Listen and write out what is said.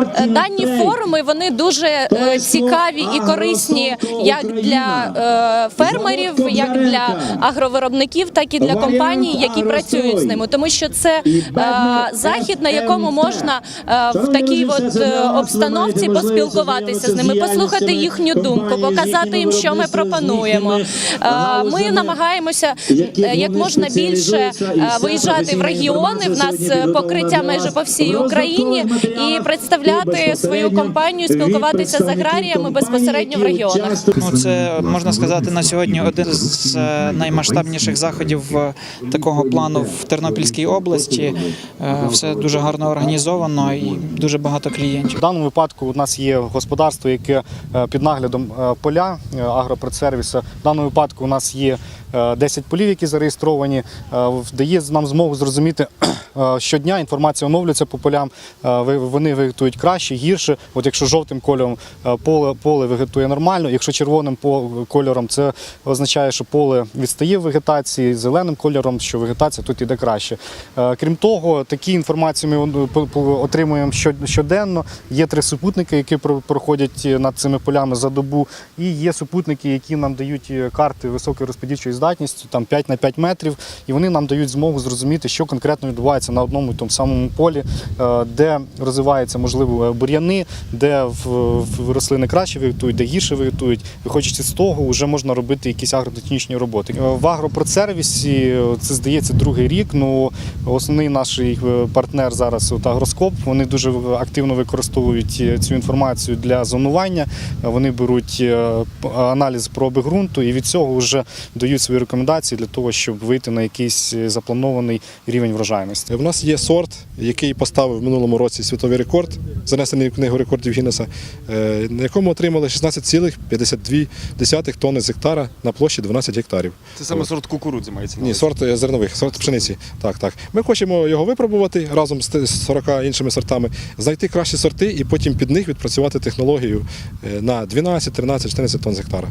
е, дані форуми вони дуже е, цікаві і корисні як для е, фермерів, як для агровиробників, так і для компаній, які працюють з ними, тому що це захід, на якому можна в такій от обстановці поспілкуватися з ними, послухати їхню думку, показати їм, що ми пропонуємо. Ми намагаємося як можна більше виїжджати в регіони. В нас покриття майже по всій Україні і представляти свою компанію, спілкуватися з аграріями безпосередньо в регіонах. Ну, це можна сказати на сьогодні один з е, наймасштабніших заходів е, такого плану в Тернопільській області. Е, Все дуже гарно організовано і дуже багато клієнтів. В даному випадку у нас є господарство, яке під наглядом поля агропродсервісу. В даному випадку у нас є 10 полів, які зареєстровані. Е, Дає нам змогу зрозуміти е, щодня. Інформація оновлюється по полям. Е, Вони вегетують краще, гірше. От якщо жовтим кольором е, поле, поле вегетує нормально, якщо червоним кольором, це означає, що поле відстає в вегетації, зеленим кольором, що вегетація тут іде краще. Е, Крім того, такі інформації ми е, отримуємо щоденно. Є три супутники, які проходять е, над цими полями за добу, і є супутники, які нам дають е, карти високої розподільчої здатності, там 5 на 5 метрів, і вони нам дають змогу зрозуміти, що конкретно відбувається на одному і тому самому полі, е, де розвиваються можливо е, бур'яни, де рослини краще вегетують, де гірше вегетують. Виходячи з того, вже можна робити якісь агротехнічні роботи. Е, В агропродсервісі це здається другий рік. Ну основний наш партнер зараз от агроскоп. Вони дуже активно використовують цю інформацію для зонування. Вони беруть аналіз проби ґрунту і від цього вже дають свої рекомендації для того, щоб вийти на якийсь е, запланований рівень врожайності. У нас є сорт, який поставив в минулому році світовий рекорд, занесений в книгу рекордів Гіннеса, е, на якому отримали 16,52 тонни з гектара на площі 12 гектарів. Це саме сорт кукурудзи мається Ні, сорт е, зернових, сорт пшениці. Так, так. Ми хочемо його випробувати разом з 40 іншими сортами, знайти кращі сорти і потім під них відпрацювати технологію на 12, 13, 14 тонн з гектара.